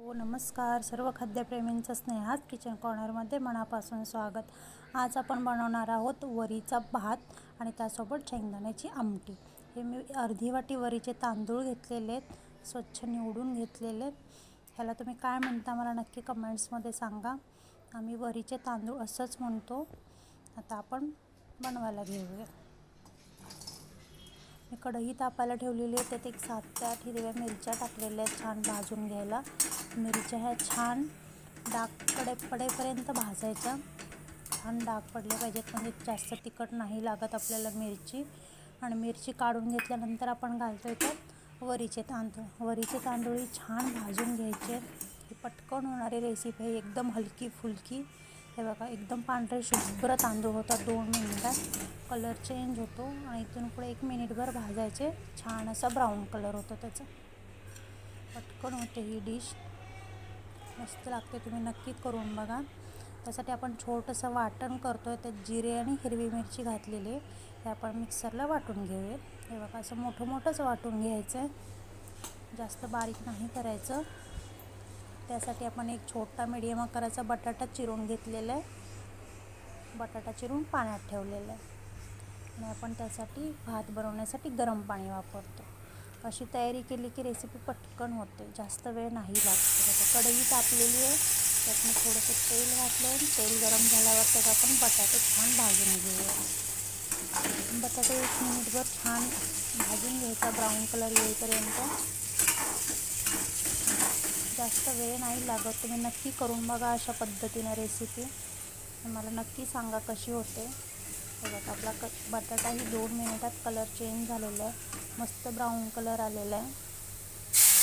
हो नमस्कार. सर्व खाद्यप्रेमींचं स्नेहात किचन कॉर्नरमध्ये मनापासून स्वागत. आज आपण बनवणार आहोत वरीचा भात आणि त्यासोबत शेंगदाण्याची आमटी. हे मी अर्धी वाटी वरीचे तांदूळ घेतलेले आहेत स्वच्छ निवडून घेतलेले आहेत. ह्याला तुम्ही काय म्हणता मला नक्की कमेंट्समध्ये सांगा. आम्ही वरीचे तांदूळ असंच म्हणतो. आता आपण बनवायला घेऊया. मी कढई तापायला ठेवलेली आहे. त्यात एक सात ते आठ हिरव्या मिरच्या टाकलेल्या आहेत छान भाजून घ्यायला. मिरच्या ह्या छान डाग पडे पडेपर्यंत भाजायच्या. छान डाग पडले पाहिजेत म्हणजे जास्त तिखट नाही लागत आपल्याला मिरची. आणि मिरची काढून घेतल्यानंतर आपण घालतो आहे त्यात वरीचे तांदूळ. वरीचे तांदूळ छान भाजून घ्यायचे. ही पटकन होणारी रेसिपी आहे एकदम हलकी फुलकी हे बघा एकदम पांढरे शुभ्र तांदूळ होतात दोन मिनिटात. कलर चेंज होतो आणि इथून पुढे एक मिनिटभर भाजायचे. छान असा ब्राऊन कलर होतो त्याचा. पटकन होते ही डिश मस्त लागते तुम्ही नक्की करून बघा. त्यासाठी आपण छोटंसं वाटण करतो आहे त्यात जिरे आणि हिरवी मिरची घातलेली हे आपण मिक्सरला वाटून घेऊया. हे बघा असं मोठं मोठंच वाटून घ्यायचं आहे जास्त बारीक नाही करायचं. त्यासाठी आपण एक छोटा मिडियम आकाराचा बटाटा चिरून घेतलेला आहे. बटाटा चिरून पाण्यात ठेवलेला आहे. आणि आपण त्यासाठी भात बनवण्यासाठी गरम पाणी वापरतो. अशी तयारी केली की रेसिपी पटकन होते. जास्त वेळ नाही लागतो. त्याचं कढई तापलेली आहे. त्यात मी थोडंसं तेल घातलं आहे तेल गरम झाल्यावर त्यात आपण बटाटे छान भाजून घेऊया. बटाटे एक मिनिटभर छान भाजून घ्यायचा. ब्राऊन कलर येईपर्यंत. जास्त वेळ नाही लागत. तुम्ही नक्की करून बघा अशा पद्धतीनं रेसिपी मला नक्की सांगा कशी होते. बघा आपला क बटाटाही दोन मिनिटात कलर चेंज झालेला आहे. मस्त ब्राऊन कलर आलेला आहे.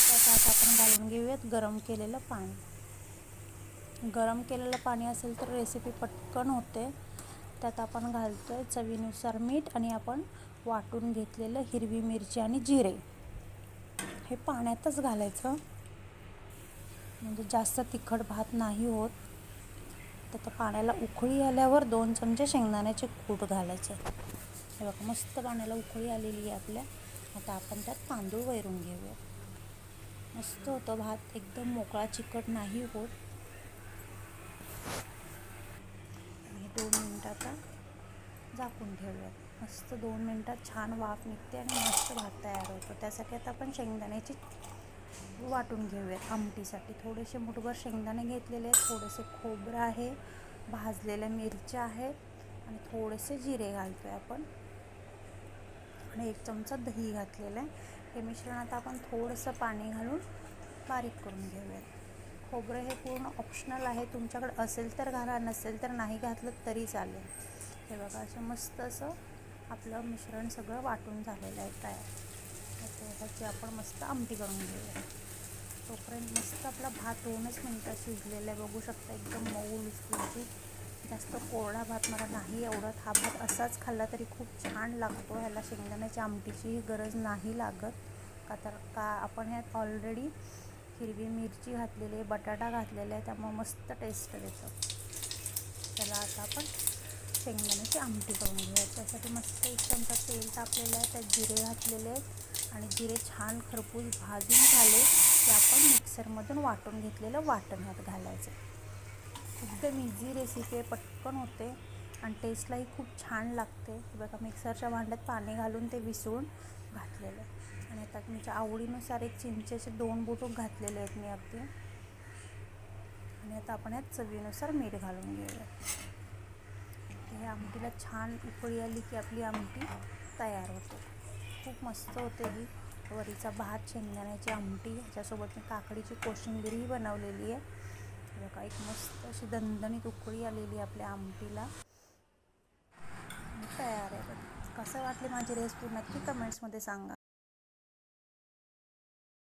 त्यात आपण घालून घेऊयात गरम केलेलं पाणी. गरम केलेलं पाणी असेल तर रेसिपी पटकन होते. त्यात आपण घालतो आहे चवीनुसार मीठ आणि आपण वाटून घेतलेलं हिरवी मिरची आणि जिरे. हे पाण्यातच घालायचं. म्हणजे जास्त तिखट भात नाही होत. तर त्या पाण्याला उकळी आल्यावर दोन चमचे शेंगदाण्याचे कूट घालायचे. हे बघा मस्त पाण्याला उकळी आलेली आहे आपल्या. आता आपण त्यात तांदूळ वैरून घेऊया. मस्त होतं भात एकदम मोकळा चिकट नाही होत. आणि दोन मिनटं आता झाकून ठेवूयात. मस्त दोन मिनटात छान वाफ निघते आणि मस्त भात तयार होतो. त्यासाठी आता आपण शेंगदाण्याची वाटून घेऊयात आमटीसाठी. थोडेसे मुठभर शेंगदाणे घेतलेले आहेत थोडेसे खोबरं आहे भाजलेल्या मिरच्या आहेत आणि थोडेसे जिरे घालतो आहे आपण. आणि एक चमचा दही घातलेलं आहे. हे मिश्रण आता आपण थोडंसं पाणी घालून बारीक करून घेऊयात. खोबरं हे पूर्ण ऑप्शनल आहे. तुमच्याकडे असेल तर घाला नसेल तर नाही घातलं तरी चालेल. हे बघा असं मस्त असं आपलं मिश्रण सगळं वाटून झालेलं आहे तयार. त्याची आपण मस्त आमटी करून घेऊया तोपर्यंत मस्त आपला भात दोनच मिनटं शिजलेला आहे. बघू शकता एकदम मऊ लुसलुशीत जास्त कोरडा भात मला नाही आवडत. हा भात असाच खाल्ला तरी खूप छान लागतो. ह्याला शेंगदाण्याच्या आमटीचीही गरज नाही लागत. का तर का आपण ह्यात ऑलरेडी हिरवी मिरची घातलेली आहे बटाटा घातलेला आहे त्यामुळं मस्त टेस्ट देतं. त्याला आता आपण शेंगदाण्याची आमटी करून घेऊया. त्यासाठी मस्त एक चमचा तेल तापलेलं आहे त्यात जिरे घातलेले आहेत आणि जिरे छान खरपूस भाजून झाले की आपण मिक्सरमधून वाटून घेतलेलं वाटणात घालायचं. एकदम इझी रेसिपी आहे पटकन होते आणि टेस्टलाही खूप छान लागते. बघा मिक्सरच्या भांड्यात पाणी घालून ते विसळून घातलेलं आहे. आणि आता तुमच्या आवडीनुसार एक चिंचेचे दोन बुटूक घातलेले आहेत मी अगदी. आणि आता आपण यात चवीनुसार मीठ घालून घेऊया. ह्या आमटीला छान उकळी आली की आपली आमटी तयार होते. खूप मस्त होते ही. वरीचा भात शेंगदाण्याची आमटी ह्याच्यासोबत मी काकडीची कोशिंबीरही बनवलेली आहे. बघा एक मस्त अशी दणदणीत उकळी आलेली आपल्या आमटीला. तयार आहे कसं वाटले माझी रेसिपी नक्की कमेंट्समध्ये सांगा.